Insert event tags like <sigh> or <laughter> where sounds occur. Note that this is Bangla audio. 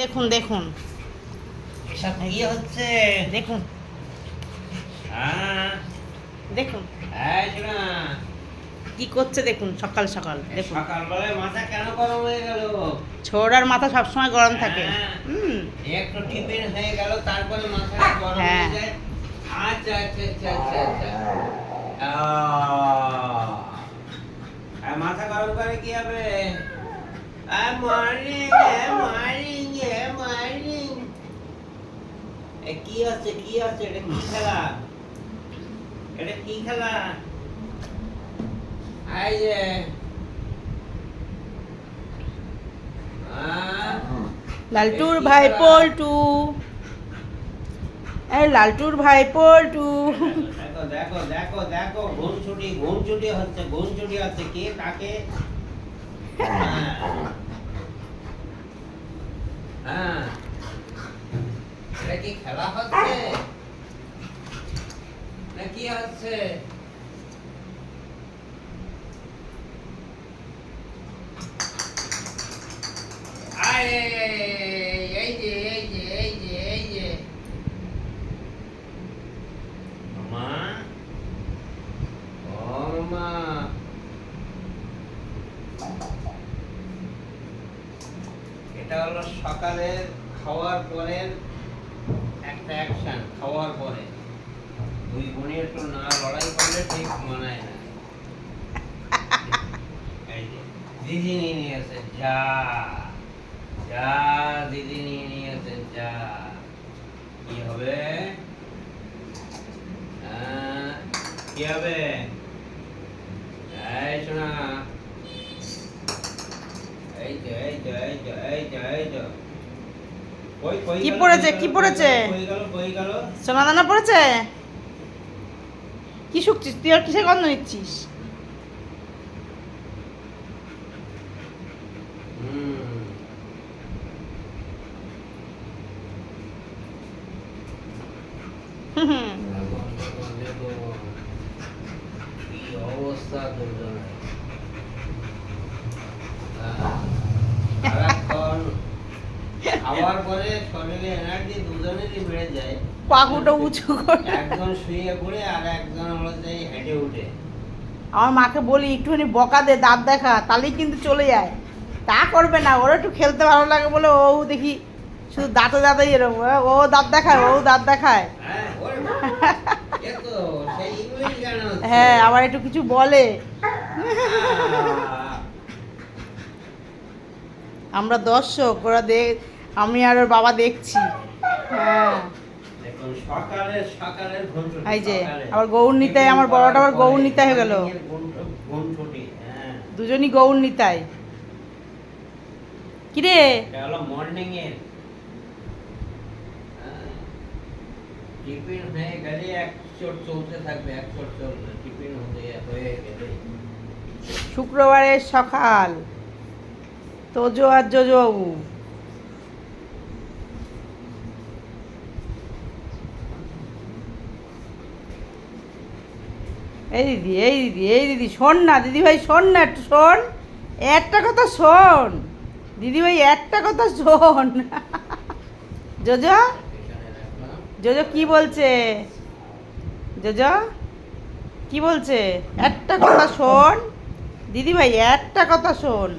দেখুন দেখুন। এসব কি হচ্ছে? দেখুন। হ্যাঁ। দেখুন। এই কি করছে দেখুন সকাল সকাল। দেখুন। সকালবেলায় মাথা কেন গরম হয়ে গেল? ছোড়ার মাথা সবসময় গরম থাকে। হ্যাঁ। হুম। একটু টিফিন হয়ে গেল তারপরে মাথা গরম হ্যাঁ। হয়ে। যায়। আচ্ছা আচ্ছা আচ্ছা আচ্ছা আচ্ছা মাথা গরম করে কি হবে? মর্নিং মর্নিং কি হচ্ছে কি হচ্ছে এটা কি খেলা? এটা কি খেলা? এই যে। লালটুর ভাই পল্টু এই লালটুর ভাই পল্টু দেখো দেখো দেখো দেখো ঘুম ছুটি ঘুম ছুটি হচ্ছে ঘুম ছুটি হচ্ছে। কে কাকে? হ্যাঁ। হ্যাঁ কি খেলা হচ্ছে না কি হচ্ছে এটা হলো সকালের খাওয়ার পরের একটা অ্যাকশন খাওয়ার পরে। দুই বোনের তো না লড়াই করলে ঠিক মানায় না। দিদি নিয়ে নিয়েছে যা যা দিদি নিয়ে নিয়েছে যা। কি হবে? আহ, কি হবে? এই শোনা। এই তো এই তো এই তো এই তো এই তো কি পড়েছে, কি পড়েছে? সোনা দানা পড়েছে? কি শুকছিস? তুই আর কিসের গন্ধ নিচ্ছিস? <laughs> অবস্থা খাওয়ার পরে শরীরে এনার্জি দুজনেরই বেড়ে যায়। পাগুটা উঁচু করে। একজন শুয়ে পড়ে আর একজন হলো যে হেঁটে উঠে। আমার মাকে বলি একটুখানি বকা দে দাঁত দেখা তাহলেই কিন্তু চলে যায়। তা করবে না ওরা একটু খেলতে ভালো লাগে বলে ও দেখি শুধু দাঁতে দাঁতে এরকম। ও দাঁত দেখায় ও দাঁত দেখায়। হ্যাঁ। <laughs> হ্যাঁ আবার একটু কিছু বলে। আমরা দর্শক ওরা দেখ আমি আর ওর বাবা দেখছি। হ্যাঁ। এই যে, আবার গৌর নিতাই, আমার বড়টা আবার গৌর নিতাই হয়ে গেল। হ্যাঁ। দুজনই গৌর নিতাই কিরে মর্নিং এর হ্যাঁ। টিফিন হয়ে গেলে এক চলতে থাকবে এক চলবে। টিফিন হয়ে হয়ে গেলে। শুক্রবারের সকাল। তোজো আর জোজো বাবু এই দিদি এই দিদি এই দিদি, শোন না, দিদিভাই, শোন না একটু, শোন। একটা কথা শোন। দিদিভাই, একটা কথা শোন। রাখলাম জোজো কি বলছে? জোজো? কি বলছে? একটা কথা শোন। দিদিভাই, একটা কথা শোন।